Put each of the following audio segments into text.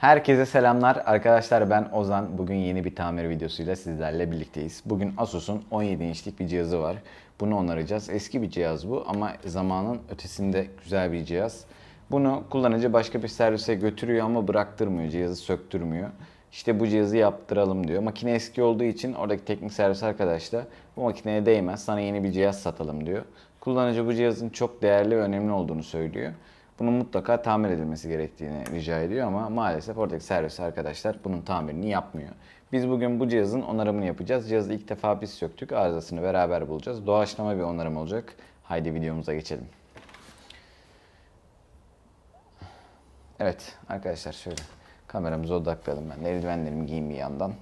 Herkese selamlar. Arkadaşlar ben Ozan. Bugün yeni bir tamir videosuyla sizlerle birlikteyiz. Bugün Asus'un 17 inçlik bir cihazı var. Bunu onaracağız. Eski bir cihaz bu ama zamanın ötesinde güzel bir cihaz. Bunu kullanıcı başka bir servise götürüyor ama bıraktırmıyor. Cihazı söktürmüyor. İşte bu cihazı yaptıralım diyor. Makine eski olduğu için oradaki teknik servis arkadaş da bu makineye değmez sana yeni bir cihaz satalım diyor. Kullanıcı bu cihazın çok değerli ve önemli olduğunu söylüyor. Bunun mutlaka tamir edilmesi gerektiğini rica ediyor ama maalesef oradaki servis arkadaşlar bunun tamirini yapmıyor. Biz bugün bu cihazın onarımını yapacağız. Cihazı ilk defa biz söktük. Arızasını beraber bulacağız. Doğaçlama bir onarım olacak. Haydi videomuza geçelim. Evet arkadaşlar şöyle kameramıza odaklayalım ben. Eldivenlerimi giyeyim bir yandan.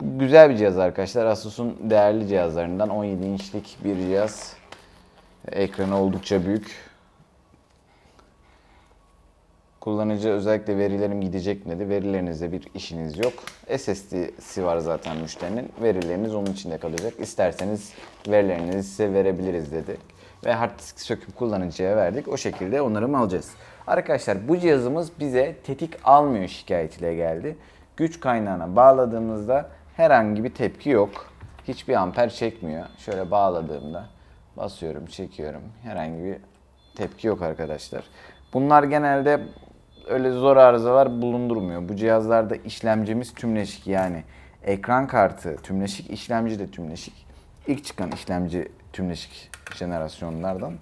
Bu güzel bir cihaz arkadaşlar. Asus'un değerli cihazlarından 17 inçlik bir cihaz. Ekranı oldukça büyük. Kullanıcı özellikle verilerim gidecek mi dedi. Verilerinizde bir işiniz yok. SSD'si var zaten müşterinin. Verileriniz onun içinde kalacak. İsterseniz verilerinizi size verebiliriz dedi. Ve hard disk söküp kullanıcıya verdik. O şekilde onarım alacağız. Arkadaşlar bu cihazımız bize tetik almıyor şikayetiyle geldi. Güç kaynağına bağladığımızda herhangi bir tepki yok. Hiçbir amper çekmiyor. Şöyle bağladığımda basıyorum, çekiyorum. Herhangi bir tepki yok arkadaşlar. Bunlar genelde öyle zor arızalar bulundurmuyor. Bu cihazlarda işlemcimiz tümleşik yani ekran kartı tümleşik, işlemci de tümleşik. İlk çıkan işlemci tümleşik jenerasyonlardan.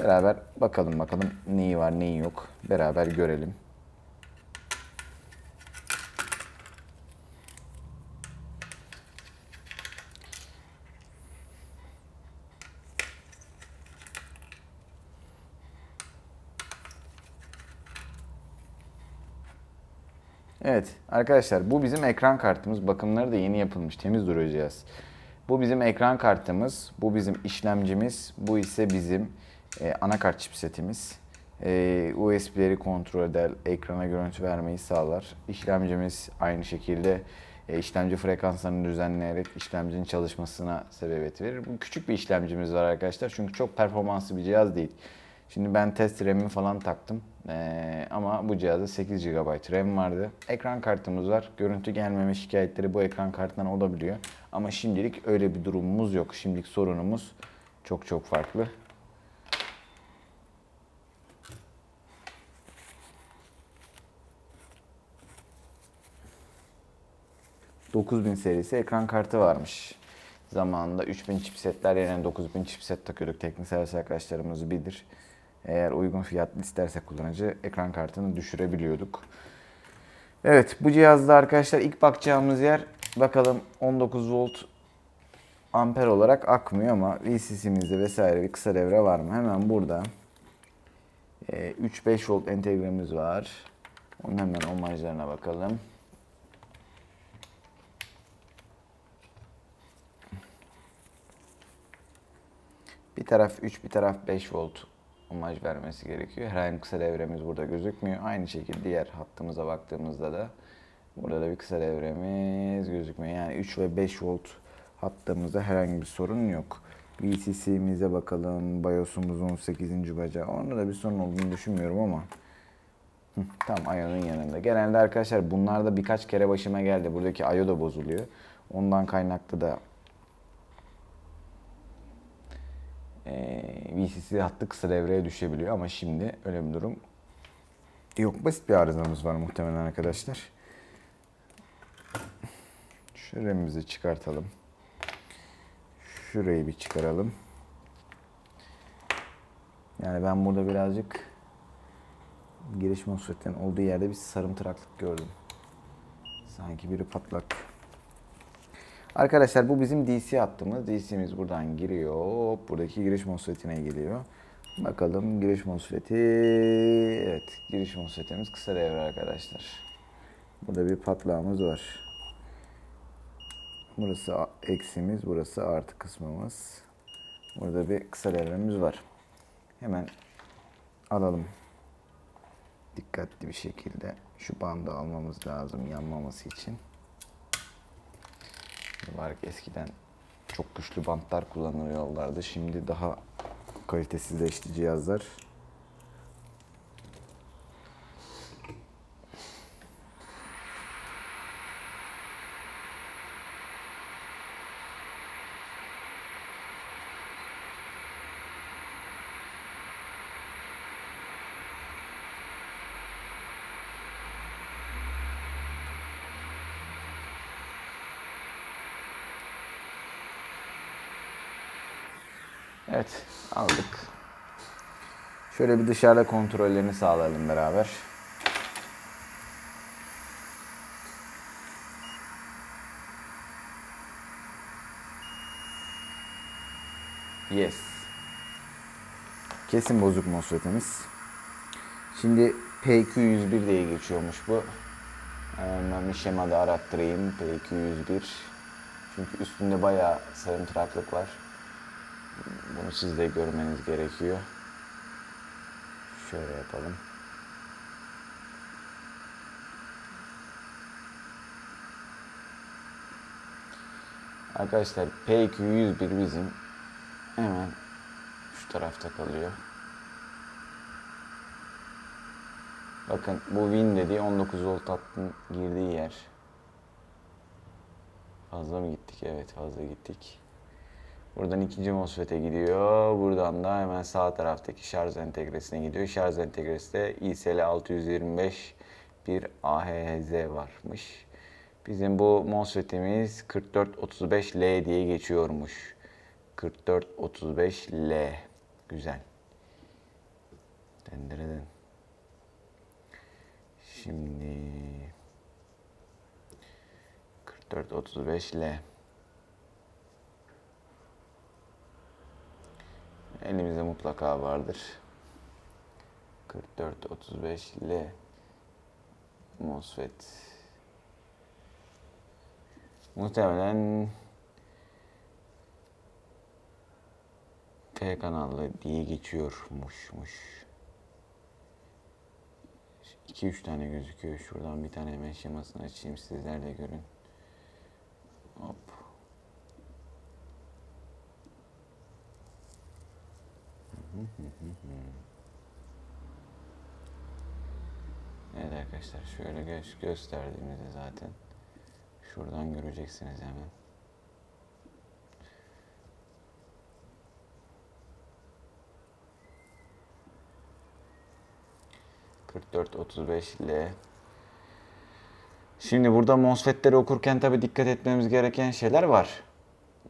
Beraber bakalım bakalım neyi var neyi yok. Beraber görelim. Evet arkadaşlar bu bizim ekran kartımız. Bakımları da yeni yapılmış. Temiz duruyor cihaz. Bu bizim ekran kartımız. Bu bizim işlemcimiz. Bu ise bizim e, anakart chipsetimiz. E, USB'leri kontrol eder. Ekrana görüntü vermeyi sağlar. İşlemcimiz aynı şekilde e, işlemci frekanslarını düzenleyerek işlemcinin çalışmasına sebebiyet verir. Bu küçük bir işlemcimiz var arkadaşlar. Çünkü çok performanslı bir cihaz değil. Şimdi ben test RAM'imi falan taktım. Ee, ama bu cihazda 8 GB RAM vardı. Ekran kartımız var. Görüntü gelmeme şikayetleri bu ekran kartından olabiliyor. Ama şimdilik öyle bir durumumuz yok. Şimdilik sorunumuz çok çok farklı. ...9000 serisi ekran kartı varmış. Zamanında 3000 chipsetler yerine 9000 chipset takıyorduk. Teknik servis arkadaşlarımız bilir. Eğer uygun fiyatlı isterse kullanıcı ekran kartını düşürebiliyorduk. Evet bu cihazda arkadaşlar ilk bakacağımız yer bakalım 19 volt amper olarak akmıyor ama VCC'mizde vesaire bir kısa devre var mı? Hemen burada 3-5 volt entegremiz var. Onun hemen omajlarına bakalım. Bir taraf 3, bir taraf 5 volt omaj vermesi gerekiyor. Herhangi bir kısa devremiz burada gözükmüyor. Aynı şekilde diğer hattımıza baktığımızda da burada da bir kısa devremiz gözükmüyor. Yani 3 ve 5 volt hattımızda herhangi bir sorun yok. VCC'mize bakalım. BIOS'umuzun 8. bacağı. Onda da bir sorun olduğunu düşünmüyorum ama. Tam IO'nun yanında. Genelde arkadaşlar bunlar da birkaç kere başıma geldi. Buradaki IO da bozuluyor. Ondan kaynaklı da e, VCC hattı kısa devreye düşebiliyor ama şimdi öyle bir durum yok. Basit bir arızamız var muhtemelen arkadaşlar. Şu RAM'imizi çıkartalım. Şurayı bir çıkaralım. Yani ben burada birazcık giriş MOSFET'in olduğu yerde bir sarımtıraklık gördüm. Sanki biri patlak. Arkadaşlar bu bizim DC hattımız. DC'miz buradan giriyor. Hop, buradaki giriş MOSFET'ine geliyor. Bakalım giriş MOSFET'i. Evet giriş MOSFET'imiz kısa devre arkadaşlar. Burada bir patlağımız var. Burası eksimiz, burası artı kısmımız. Burada bir kısa devremiz var. Hemen alalım. Dikkatli bir şekilde şu bandı almamız lazım yanmaması için. Ki eskiden çok güçlü bantlar kullanılıyorlardı. Şimdi daha kalitesizleşti cihazlar. Evet aldık. Şöyle bir dışarıda kontrollerini sağlayalım beraber. Yes. Kesin bozuk MOSFET'imiz. Şimdi PQ101 diye geçiyormuş bu. Hemen bir şemada arattırayım. PQ101. Çünkü üstünde bayağı sarımtıraklık var. Bunu siz de görmeniz gerekiyor. Şöyle yapalım. Arkadaşlar PQ101 bizim hemen şu tarafta kalıyor. Bakın bu win dediği 19 volt hattın girdiği yer. Fazla mı gittik? Evet fazla gittik. Buradan ikinci MOSFET'e gidiyor. Buradan da hemen sağ taraftaki şarj entegresine gidiyor. Şarj entegresi de ISL 625 bir AHZ varmış. Bizim bu MOSFET'imiz 4435L diye geçiyormuş. 4435L. Güzel. Dendireden. Şimdi 4435L. Elimizde mutlaka vardır. 4435L MOSFET. Muhtemelen T kanallı diye geçiyormuşmuş. 2-3 tane gözüküyor. Şuradan bir tane hemen şemasını açayım sizler de görün. Hop. Evet arkadaşlar şöyle gö- gösterdiğimizde zaten şuradan göreceksiniz hemen. ...44-35 L. Şimdi burada MOSFET'leri okurken tabi dikkat etmemiz gereken şeyler var.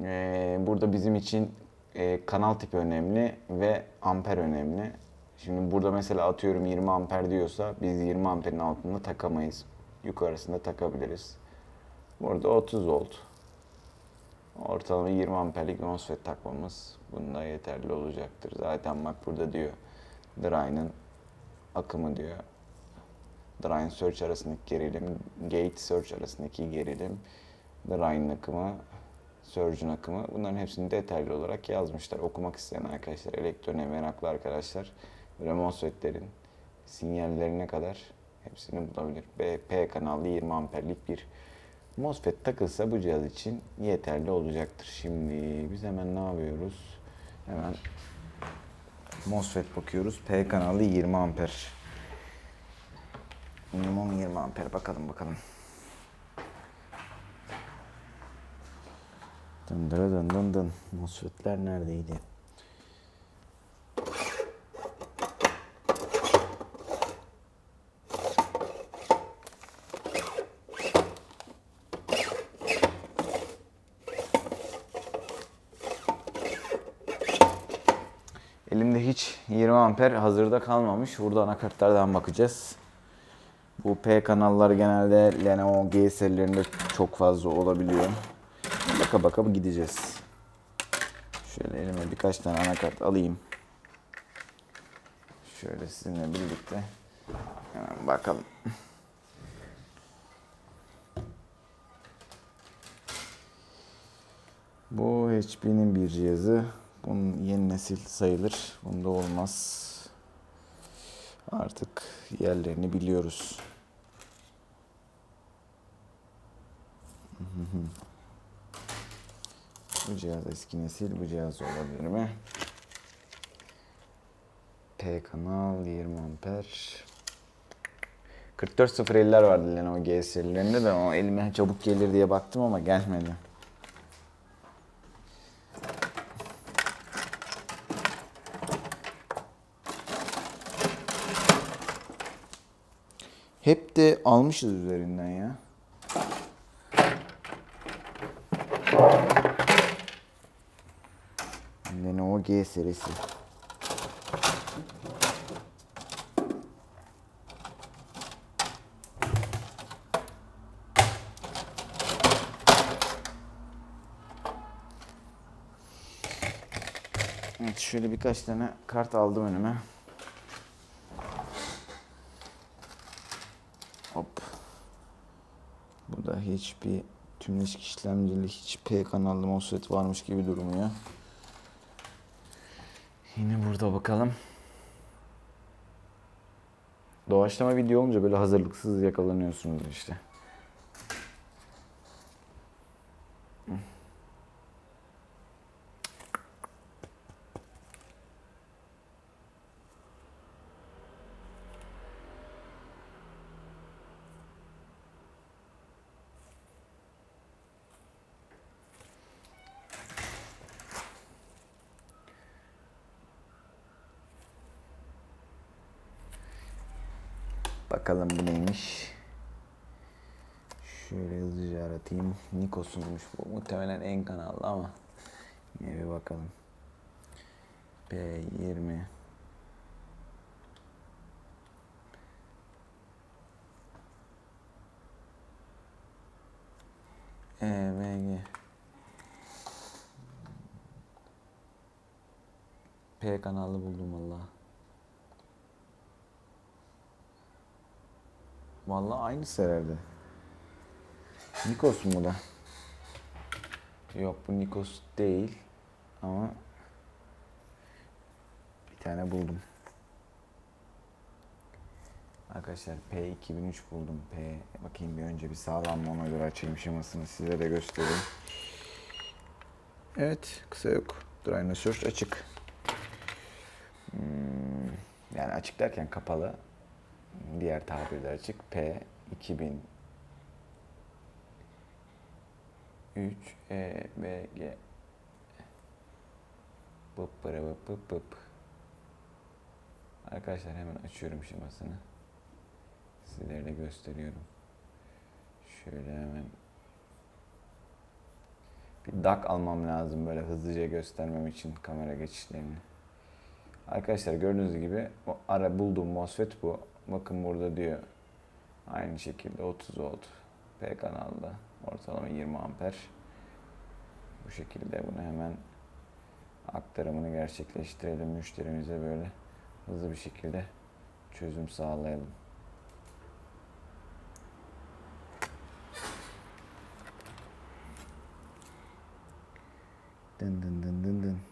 Ee, burada bizim için e, kanal tipi önemli ve amper önemli. Şimdi burada mesela atıyorum 20 amper diyorsa biz 20 amperin altında takamayız. Yukarısında takabiliriz. Burada 30 volt. Ortalama 20 amperlik MOSFET takmamız bunda yeterli olacaktır. Zaten bak burada diyor Drain'ın akımı diyor. Drain Search arasındaki gerilim, Gate Search arasındaki gerilim, Drain'ın akımı, Surge'un akımı bunların hepsini detaylı olarak yazmışlar. Okumak isteyen arkadaşlar, elektroniğe meraklı arkadaşlar böyle MOSFET'lerin sinyallerine kadar hepsini bulabilir. B, P kanallı 20 amperlik bir MOSFET takılsa bu cihaz için yeterli olacaktır. Şimdi biz hemen ne yapıyoruz? Hemen MOSFET bakıyoruz. P kanalı 20 amper. Minimum 20 amper. Bakalım bakalım. Dın dın dın dın dın. MOSFET'ler neredeydi? Elimde hiç 20 amper hazırda kalmamış. Burada anakartlardan bakacağız. Bu P kanalları genelde Lenovo G serilerinde çok fazla olabiliyor. Baka baka gideceğiz. Şöyle elime birkaç tane anakart alayım. Şöyle sizinle birlikte hemen bakalım. Bu HP'nin bir cihazı. Bunun yeni nesil sayılır. Bunda olmaz. Artık yerlerini biliyoruz. Bu cihaz eski nesil, bu cihaz olabilir mi? P kanal 20 amper. 44.050'ler vardı Lenovo G serilerinde de o elime çabuk gelir diye baktım ama gelmedi. Hep de almışız üzerinden ya. G serisi. Evet şöyle birkaç tane kart aldım önüme. Hop. Burada hiçbir tümleşik işlemcili hiç P kanallı MOSFET varmış gibi durmuyor. Yine burada bakalım. Doğaçlama video olunca böyle hazırlıksız yakalanıyorsunuz işte. Bakalım neymiş. Şöyle hızlıca aratayım. Nikos'unmuş bu. Muhtemelen en kanallı ama yine bir bakalım. P20 EMG P kanallı buldum vallahi. Aynısı herhalde. Nikos mu da? Yok bu Nikos değil ama bir tane buldum. Arkadaşlar P2003 buldum. P bakayım bir önce bir sağlam mı ona göre açayım şemasını size de göstereyim. Evet kısa yok. Dry Search açık. Hmm, yani açık derken kapalı. Diğer tabirle açık. P 2000 3 E B G Bıp bıra bıp bıp bıp. Arkadaşlar hemen açıyorum şemasını. Sizlere de gösteriyorum. Şöyle hemen bir dak almam lazım böyle hızlıca göstermem için kamera geçişlerini. Arkadaşlar gördüğünüz gibi ara bulduğum MOSFET bu. Bakın burada diyor aynı şekilde 30 volt P kanalda ortalama 20 amper. Bu şekilde bunu hemen aktarımını gerçekleştirelim müşterimize böyle hızlı bir şekilde çözüm sağlayalım. Dın dın dın dın dın.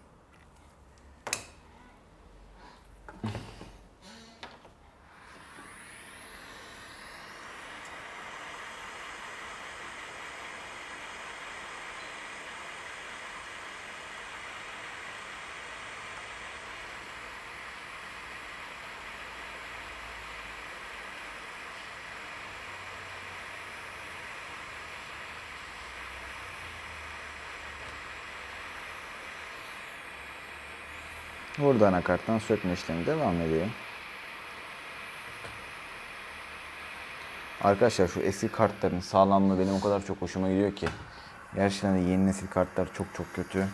Burada anakarttan sökme işlemi devam ediyor. Arkadaşlar şu eski kartların sağlamlığı benim o kadar çok hoşuma gidiyor ki. Gerçekten de yeni nesil kartlar çok çok kötü.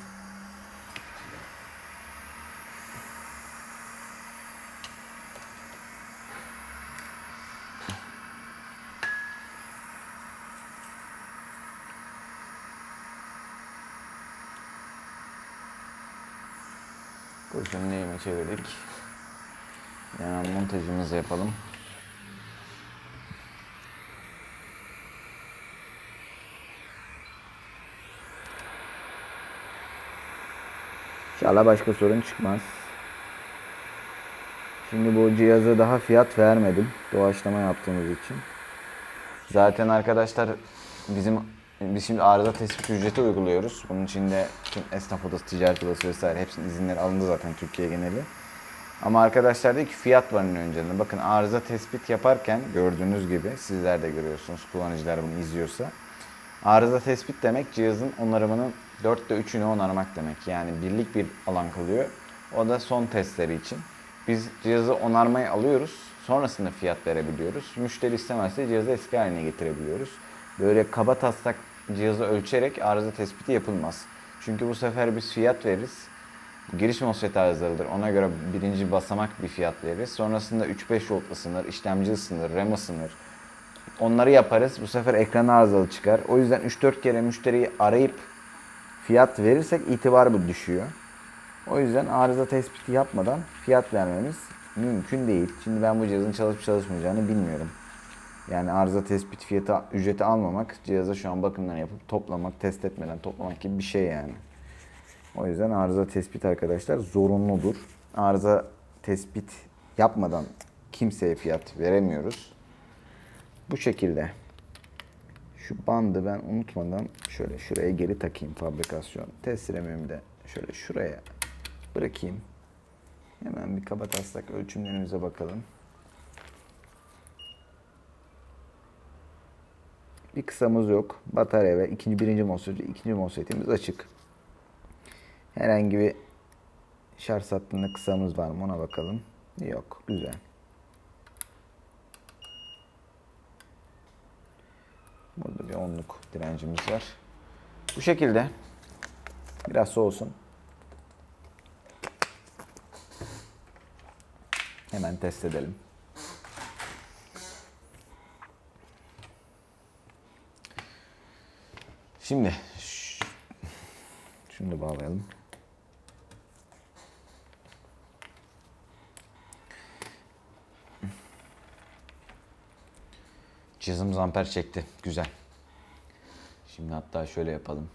Pozisyonu neyime çevirdik. Hemen montajımızı yapalım. İnşallah başka sorun çıkmaz. Şimdi bu cihazı daha fiyat vermedim. Doğaçlama yaptığımız için. Zaten arkadaşlar bizim biz şimdi arıza tespit ücreti uyguluyoruz. Bunun için de esnaf odası, ticaret odası vesaire hepsinin izinleri alındı zaten Türkiye geneli. Ama arkadaşlar dedi ki fiyat var önceden. Bakın arıza tespit yaparken gördüğünüz gibi sizler de görüyorsunuz kullanıcılar bunu izliyorsa. Arıza tespit demek cihazın onarımının 4'te 3'ünü onarmak demek. Yani birlik bir alan kalıyor. O da son testleri için. Biz cihazı onarmaya alıyoruz. Sonrasında fiyat verebiliyoruz. Müşteri istemezse cihazı eski haline getirebiliyoruz. Böyle kaba taslak cihazı ölçerek arıza tespiti yapılmaz. Çünkü bu sefer biz fiyat veririz. Giriş MOSFET arızalıdır. Ona göre birinci basamak bir fiyat veririz. Sonrasında 3-5 volt ısınır, işlemci ısınır, RAM ısınır. Onları yaparız. Bu sefer ekran arızalı çıkar. O yüzden 3-4 kere müşteriyi arayıp fiyat verirsek itibar bu düşüyor. O yüzden arıza tespiti yapmadan fiyat vermemiz mümkün değil. Şimdi ben bu cihazın çalışıp çalışmayacağını bilmiyorum. Yani arıza tespit fiyatı ücreti almamak cihaza şu an bakımlarını yapıp toplamak, test etmeden toplamak gibi bir şey yani. O yüzden arıza tespit arkadaşlar zorunludur. Arıza tespit yapmadan kimseye fiyat veremiyoruz. Bu şekilde. Şu bandı ben unutmadan şöyle şuraya geri takayım fabrikasyon. Test de şöyle şuraya bırakayım. Hemen bir kaba taslak ölçümlerimize bakalım. Bir kısamız yok. Batarya ve ikinci birinci MOSFET, ikinci MOSFET'imiz açık. Herhangi bir şarj hattında kısamız var mı ona bakalım. Yok. Güzel. Burada bir onluk direncimiz var. Bu şekilde. Biraz soğusun. Hemen test edelim. Şimdi şunu da bağlayalım. Cihazımız amper çekti. Güzel. Şimdi hatta şöyle yapalım.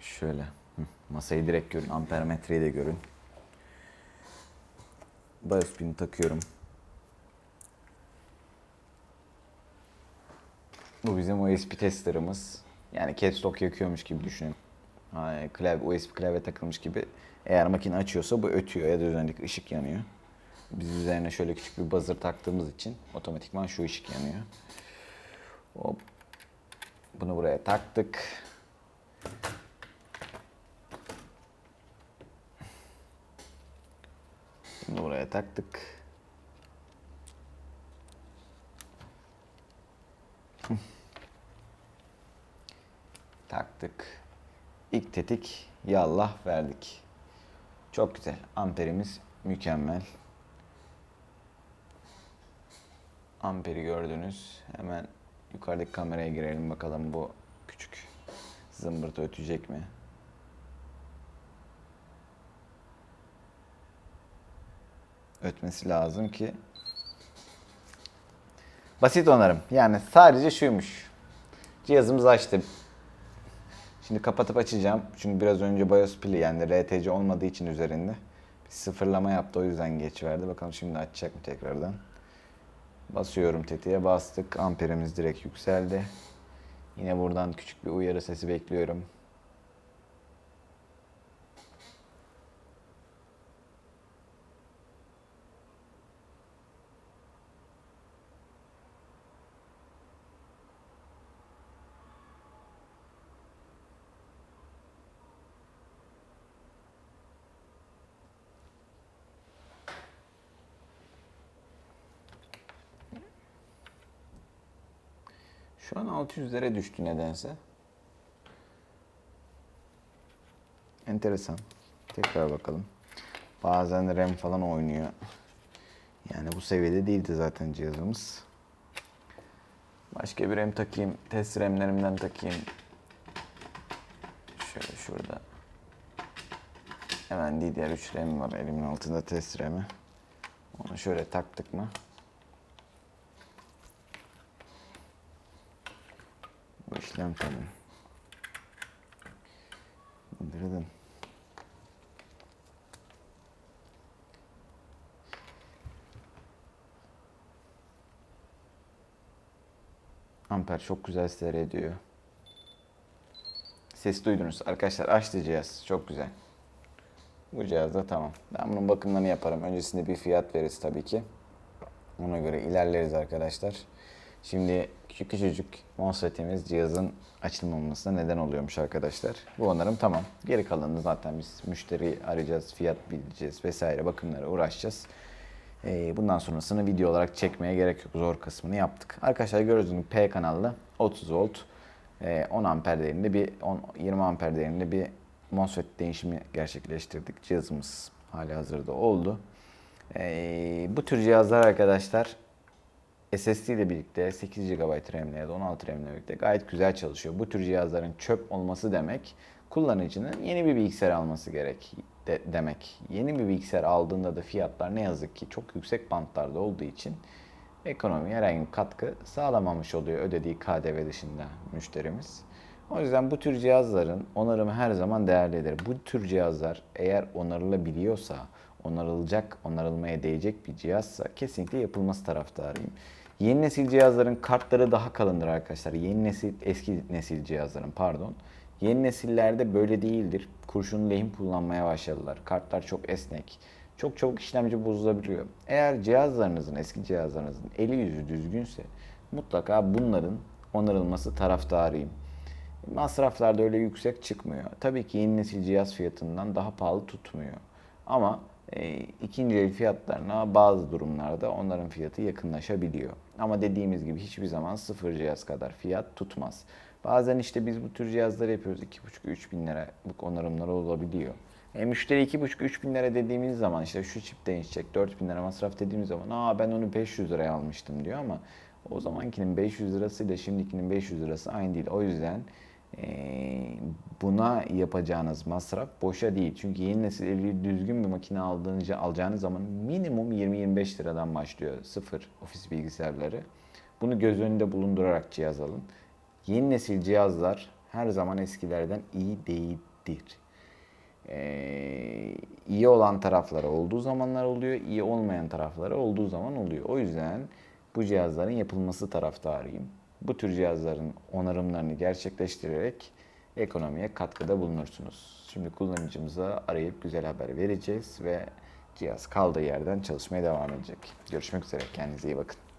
Şöyle. Masayı direkt görün. Ampermetreyi de görün. BIOS pini takıyorum. Bu bizim USB testerımız. Yani caps lock yakıyormuş gibi düşünün. Ha, Klavye, USB klavye takılmış gibi. Eğer makine açıyorsa bu ötüyor ya da üzerindeki ışık yanıyor. Biz üzerine şöyle küçük bir buzzer taktığımız için otomatikman şu ışık yanıyor. Hop. Bunu buraya taktık. Bunu buraya taktık. Taktık. İlk tetik yallah verdik. Çok güzel. Amperimiz mükemmel. Amperi gördünüz. Hemen yukarıdaki kameraya girelim bakalım bu küçük zımbırtı ötecek mi? Ötmesi lazım ki Basit onarım. Yani sadece şuymuş. Cihazımız açtı. Şimdi kapatıp açacağım. Çünkü biraz önce BIOS pili yani RTC olmadığı için üzerinde bir sıfırlama yaptı o yüzden geç verdi. Bakalım şimdi açacak mı tekrardan. Basıyorum tetiğe bastık. Amperimiz direkt yükseldi. Yine buradan küçük bir uyarı sesi bekliyorum. Şu an 600'lere düştü nedense. Enteresan. Tekrar bakalım. Bazen RAM falan oynuyor. Yani bu seviyede değildi zaten cihazımız. Başka bir RAM takayım. Test RAM'lerimden takayım. Şöyle şurada. Hemen DDR3 RAM var elimin altında test RAM'i. Onu şöyle taktık mı? İşlem tamam. Dırıdım. Amper çok güzel seyrediyor. Ses duydunuz. Arkadaşlar açtı cihaz. Çok güzel. Bu cihaz da tamam. Ben bunun bakımlarını yaparım. Öncesinde bir fiyat veririz tabii ki. Ona göre ilerleriz arkadaşlar. Şimdi küçük küçücük MOSFET'imiz cihazın açılmamasına neden oluyormuş arkadaşlar. Bu onarım tamam. Geri kalanını zaten biz müşteri arayacağız, fiyat bileceğiz vesaire bakımlara uğraşacağız. Ee, bundan sonrasını video olarak çekmeye gerek yok. Zor kısmını yaptık. Arkadaşlar gördüğünüz P kanallı 30 volt e, 10 amper değerinde bir 10, 20 amper değerinde bir MOSFET değişimi gerçekleştirdik. Cihazımız hali hazırda oldu. Ee, bu tür cihazlar arkadaşlar SSD ile birlikte 8 GB RAM'le ya da 16 RAM'le birlikte gayet güzel çalışıyor. Bu tür cihazların çöp olması demek kullanıcının yeni bir bilgisayar alması gerek de- demek. Yeni bir bilgisayar aldığında da fiyatlar ne yazık ki çok yüksek bantlarda olduğu için ekonomiye herhangi bir katkı sağlamamış oluyor ödediği KDV dışında müşterimiz. O yüzden bu tür cihazların onarımı her zaman değerlidir. Bu tür cihazlar eğer onarılabiliyorsa, onarılacak, onarılmaya değecek bir cihazsa kesinlikle yapılması taraftarıyım. Yeni nesil cihazların kartları daha kalındır arkadaşlar. Yeni nesil, eski nesil cihazların pardon. Yeni nesillerde böyle değildir. Kurşun lehim kullanmaya başladılar. Kartlar çok esnek. Çok çabuk işlemci bozulabiliyor. Eğer cihazlarınızın, eski cihazlarınızın eli yüzü düzgünse mutlaka bunların onarılması taraftarıyım. Masraflar da öyle yüksek çıkmıyor. Tabii ki yeni nesil cihaz fiyatından daha pahalı tutmuyor. Ama e, ikinci el fiyatlarına bazı durumlarda onların fiyatı yakınlaşabiliyor. Ama dediğimiz gibi hiçbir zaman sıfır cihaz kadar fiyat tutmaz. Bazen işte biz bu tür cihazları yapıyoruz. 2,5-3 bin lira bu onarımlar olabiliyor. E, müşteri 2,5-3 bin lira dediğimiz zaman işte şu çip değişecek 4 bin lira masraf dediğimiz zaman aa ben onu 500 liraya almıştım diyor ama o zamankinin 500 lirasıyla şimdikinin 500 lirası aynı değil. O yüzden buna yapacağınız masraf boşa değil. Çünkü yeni nesil eli düzgün bir makine aldığınızda alacağınız zaman minimum 20-25 liradan başlıyor sıfır ofis bilgisayarları. Bunu göz önünde bulundurarak cihaz alın. Yeni nesil cihazlar her zaman eskilerden iyi değildir. Ee, iyi olan tarafları olduğu zamanlar oluyor, iyi olmayan tarafları olduğu zaman oluyor. O yüzden bu cihazların yapılması taraftarıyım. Bu tür cihazların onarımlarını gerçekleştirerek ekonomiye katkıda bulunursunuz. Şimdi kullanıcımıza arayıp güzel haber vereceğiz ve cihaz kaldığı yerden çalışmaya devam edecek. Görüşmek üzere. Kendinize iyi bakın.